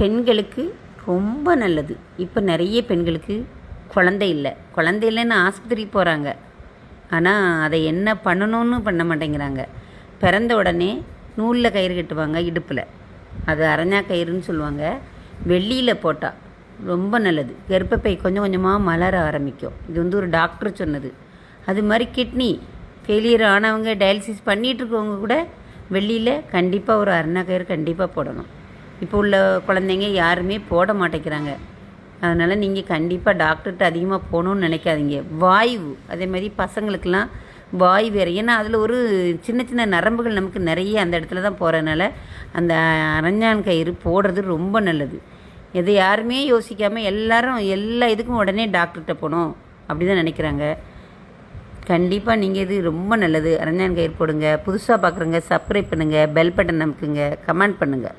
பெண்களுக்கு ரொம்ப நல்லது. இப்போ நிறைய பெண்களுக்கு குழந்தை இல்லை. குழந்தை இல்லைன்னு ஆஸ்பத்திரிக்கு போகிறாங்க ஆனால் அதை என்ன பண்ணணும்னு பண்ண மாட்டேங்கிறாங்க. பிறந்த உடனே நூலில் கயிறு கட்டுவாங்க இடுப்பில். அது அரஞ்சா கயிறுன்னு சொல்லுவாங்க. வெள்ளியில் போட்டால் ரொம்ப நல்லது. கர்ப்பப்பை கொஞ்சம் கொஞ்சமாக மலர ஆரம்பிக்கும். இது வந்து ஒரு டாக்டர் சொன்னது. அது மாதிரி கிட்னி ஃபெயிலியர் ஆனவங்க டயாலிசிஸ் பண்ணிகிட்டு இருக்கவங்க கூட வெள்ளியில் கண்டிப்பாக ஒரு அரணா கயிறு கண்டிப்பாக போடணும். இப்போ உள்ள குழந்தைங்க யாருமே போட மாட்டேங்கிறாங்க. அதனால் நீங்கள் கண்டிப்பாக டாக்டர்கிட்ட அதிகமாக போகணுன்னு நினைக்காதீங்க. வாய்வு. அதே மாதிரி பசங்களுக்கெல்லாம் வாய் வேறு. ஏன்னா அதில் ஒரு சின்ன சின்ன நரம்புகள் நமக்கு நிறைய அந்த இடத்துல தான் போகிறதுனால அந்த அரஞ்சான் கயிறு போடுறது ரொம்ப நல்லது. இதை யாருமே யோசிக்காமல் எல்லாரும் எல்லா இதுக்கும் உடனே டாக்டர்கிட்ட போகணும் அப்படி தான் நினைக்கிறாங்க. கண்டிப்பாக நீங்கள் இது ரொம்ப நல்லது. அரஞ்சான் கயிறு போடுங்க. புதுசாக பார்க்குறவங்க சப்ஸ்கிரைப் பண்ணுங்கள் பெல் பட்டன் நமக்குங்க கமெண்ட் பண்ணுங்கள்